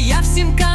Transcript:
я всім кажу